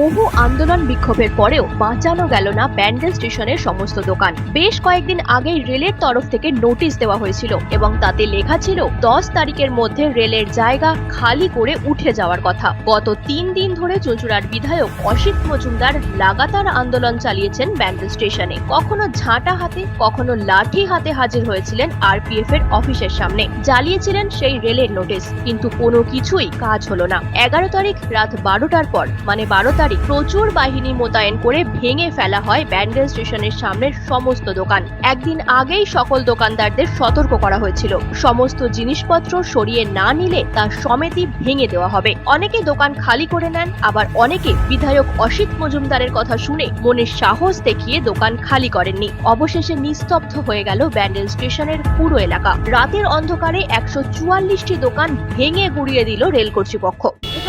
বহু আন্দোলন বিক্ষোভের পরেও বাঁচানো গেল না ব্যান্ডেল স্টেশনের সমস্ত দোকান। বেশ কয়েকদিন আগেই রেলের তরফ থেকে নোটিশ দেওয়া হয়েছিল এবং তাতে লেখা ছিল, দশ তারিখের মধ্যে রেলের জায়গা খালি করে উঠে যাওয়ার কথা। গত তিন দিন ধরে চুঁচুড়ার বিধায়ক অসিত মজুমদার লাগাতার আন্দোলন চালিয়েছেন ব্যান্ডেল স্টেশনে। কখনো ঝাঁটা হাতে, কখনো লাঠি হাতে হাজির হয়েছিলেন আরপিএফ এর অফিসের সামনে। জ্বালিয়েছিলেন সেই রেলের নোটিশ, কিন্তু কোনো কিছুই কাজ হলো না। এগারো তারিখ রাত বারোটার পর মানে বারো তারিখ প্রচুর বাহিনী মোতায়েন করে ভেঙে ফেলা হয় ব্যান্ডেল স্টেশনের সামনের সমস্ত দোকান। একদিন আগেই সকল দোকানদারদের সতর্ক করা হয়েছিল। সমস্ত জিনিসপত্র সরিয়ে না নিলে তা সমেতই ভেঙে দেওয়া হবে। অনেকে দোকান খালি করে নেন, আবার অনেকে বিধায়ক অসিত মজুমদারের কথা শুনে মনের সাহস দেখিয়ে দোকান খালি করেননি। অবশেষে নিস্তব্ধ হয়ে গেল ব্যান্ডেল স্টেশনের পুরো এলাকা। রাতের অন্ধকারে একশো চুয়াল্লিশটি দোকান ভেঙে গুড়িয়ে দিল রেল কর্তৃপক্ষ।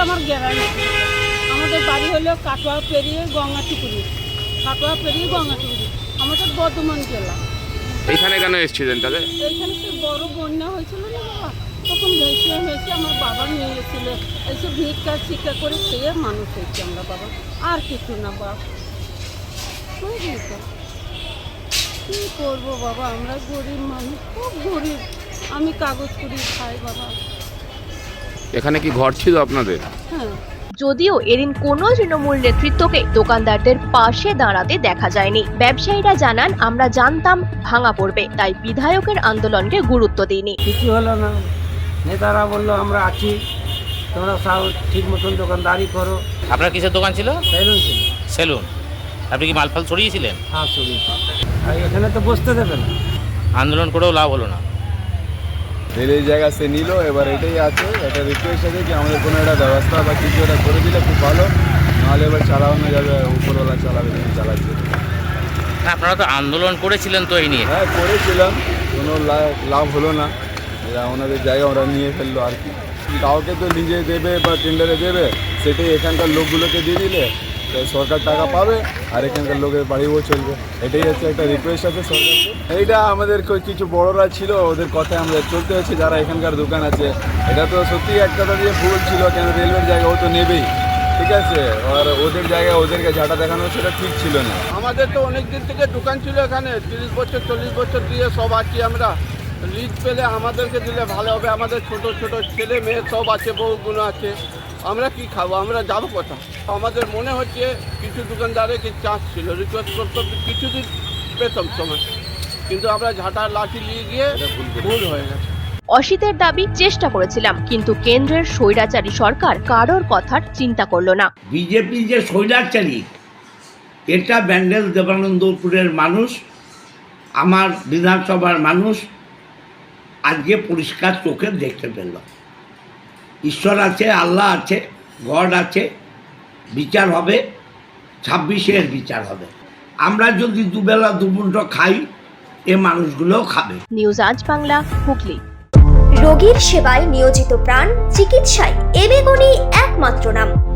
আমার গ্যারান্টি। আমাদের বাড়ি হলো কাটোয়া পেরিয়ে গঙ্গাটুকুরি কাটোয়া পেরিয়ে গঙ্গাটুকুরি আমাদের বর্ধমান জেলা। এইখানে কেন এসেছিলেন তাহলে? এইখানে তো বড় বন্যা হয়েছিল না বাবা? তখন ভেসে ভেসে আমার বাবা নিয়ে গেছিল। এসে ভিক্ষা শিক্ষা করে খেয়ে মানুষ হয়েছি আমরা বাবা। আর কিছু না বাবা। বুঝলি তো? কী করব বাবা? আমরা গরিব মানুষ খুব গরিব। আমি কাগজ করি খাই বাবা। এখানে কি ঘর ছিল আপনাদের? হ্যাঁ। যদিও এদিন কোনো তৃণমূল নেতৃত্বকে দোকানদারদের পাশে দাঁড়াতে দেখা যায়নি। ব্যবসায়ীরা জানান আমরা জানতাম ভাঙা পড়বে তাই বিধায়কের আন্দোলনকে গুরুত্ব দিইনি। কিছু হলো না। নেতারা বলল আমরা আছি। তোমরা সব ঠিক মতন দোকানদারি করো। আপনার কিসের দোকান ছিল? সেলুন ছিল। সেলুন। আপনি কি মালফাল ছড়িয়েছিলেন? হ্যাঁ আর এখানে তো বসতে দেবে না। আন্দোলন করেও লাভ হলো না। রেলের জায়গা সে নিল এবার এটাই আছে। একটা রিকোয়েস্ট আছে যে আমাদের কোনো একটা ব্যবস্থা বা কিছু একটা করে দিলে খুব ভালো। নাহলে এবার চালানো যাবে উপরওয়ালা চালাবে চালাচ্ছে। আপনারা তো আন্দোলন করেছিলেন তো এই নিয়ে। হ্যাঁ করেছিলাম। কোনো লাভ হলো না। এরা ওনাদের জায়গা ওরা নিয়ে ফেলল আর কি। কাউকে তো নিজে দেবে বা টেন্ডারে দেবে সেটাই এখানকার লোকগুলোকে দিয়ে দিলে। সরকার টাকা পাবে, আর এখানকার লোকের বাড়িও চলবে। এটাই হচ্ছে একটা রিকোয়েস্ট আছে সরকারকে। এইটা আমাদের কিছু বড়রা ছিল, ওদের কথায় আমাদের চলতে হচ্ছে, যারা এখানকার দোকান আছে। এটা তো সত্যি এক কথা দিয়ে ভুল ছিল, কেন রেলওয়ের জায়গা ও তো নেবেই। ঠিক আছে? আর ওদের জায়গায় ওদেরকে ঝাঁটা দেখানো সেটা ঠিক ছিল না। আমাদের তো অনেক দিন থেকে দোকান ছিল এখানে, তিরিশ বছর, চল্লিশ বছর দিয়ে সব আছি আমরা। লিজ পেলে আমাদেরকে দিলে ভালো হবে, আমাদের ছোট ছোট ছেলে মেয়ে সব আছে বউগুলো আছে। আমরা কি খাব? আমরা যাব কোথা আমাদের মনে হচ্ছে কিছু দোকানদারে কি চাষ ছিল রিকোয়েস্ট করতো কিছুদিন পেতাম সময়। কিন্তু আমরা ঝাঁটার লাঠি নিয়ে গিয়ে ভুল হয়ে গেছে। অসিতের দাবি চেষ্টা করেছিলাম কিন্তু কেন্দ্রের স্বৈরাচারী সরকার কারোর কথার চিন্তা করল না। বিজেপি যে স্বৈরাচারী এটা ব্যান্ডেল দেবানন্দপুরের মানুষ আমার বিধানসভার মানুষ আজকে পরিষ্কার চোখে দেখতে পেল। ঈশ্বর আছে আল্লাহ আছে গড আছে বিচার হবে ছাব্বিশের বিচার হবে। আমরা যদি দুবেলা দুমুন্ড খাই এ মানুষগুলোও খাবে। নিউজ আজ বাংলা হুগলি। রোগীর সেবায় নিয়োজিত প্রাণ চিকিৎসায় এবেগুনি একমাত্র নাম।